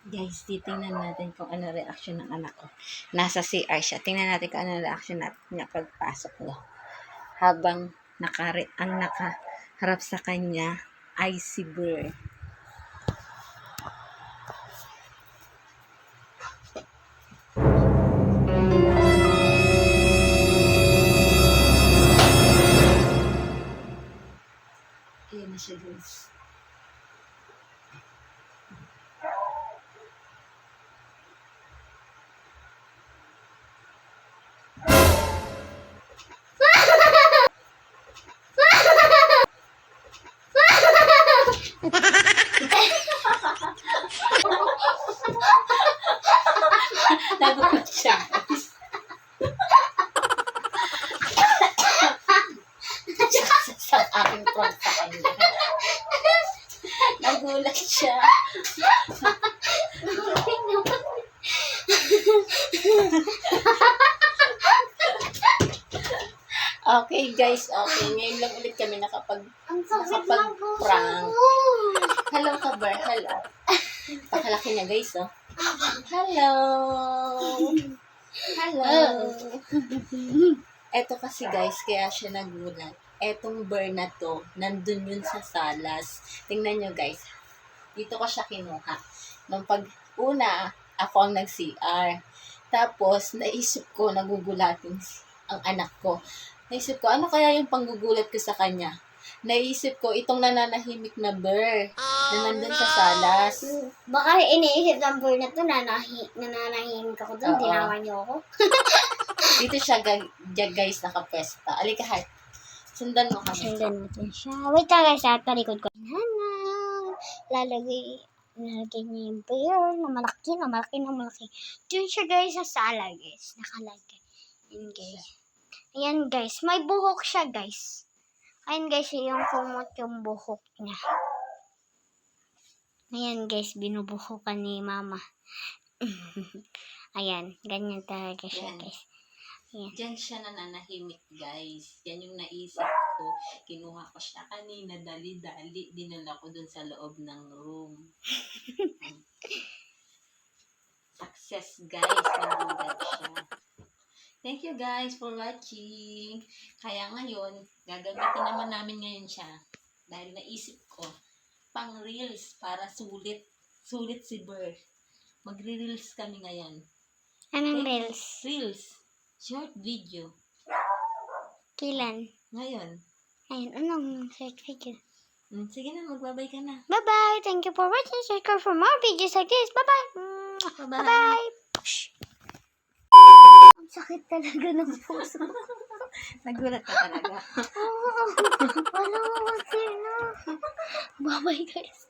Guys, titingnan natin kung ano reaction ng anak ko. Nasa CR siya. Tingnan natin kung ano reaction natin niya pagpasok niya. Habang nakari ang nakaharap sa kanya ay si Burr. Ayan na siya guys. Nagulat siya. sa aking front sa kanya. Nagulat siya. Okay guys, okay. Ngayon lang ulit kami nakapag Nakapag-prank. Hello, Kabar. Hello. Pakalaki niya, guys, oh. Hello. Hello. Eto kasi, guys, kaya siya nagulat. Etong burn na to, nandun yun sa salas. Tingnan nyo, guys. Dito ko siya kinuha. Nung pag una, ako ang nag-CR. Tapos, naisip ko, nagugulatin ang anak ko. Naisip ko, ano kaya yung panggugulat ko sa kanya? Naisip ko, itong nananahimik na burr na nandun sa salas. Baka iniisip ng boy na to, nanahi, nananahimik ako Oo. doon, tinawa niyo ako. Dito siya, ga- guys, nakapwesta. Alika, heart. Sundan mo kami. Sundan natin siya. Wait lang guys, at palikod ko. Hanang, lalagay, nalagay niya yung bear na malaki, na malaki, na malaki. Doon siya guys sa sala guys, nakalagay. Ayan guys. Ayan guys, may buhok siya guys. Ayan guys, yung kumot yung buhok niya. Ayan guys, binubuhukan ni mama. Ayan, ganyan talaga siya Ayan. guys. Ayan. Diyan siya nananahimik, guys. Yan yung naisip ko. Kinuha ko siya kanina, dali-dali. Dinala ko dun sa loob ng room. Success, guys. Nagulat siya. Thank you, guys, for watching. Kaya ngayon, gagamitin naman namin ngayon siya. Dahil naisip ko, pang reels para sulit. Sulit si Burr. Magre-reels kami ngayon. Anong reels? Reels. Short video. Kilan? Ngayon. Ayun, anong search video? Mm, sige na, magbabay ka na. Bye-bye! Thank you for watching. Subscribe for more videos like this. Bye-bye! Bye-bye. Ang sakit talaga ng puso. Nagulat ka talaga. Oh, wala mo sino. Bye-bye guys.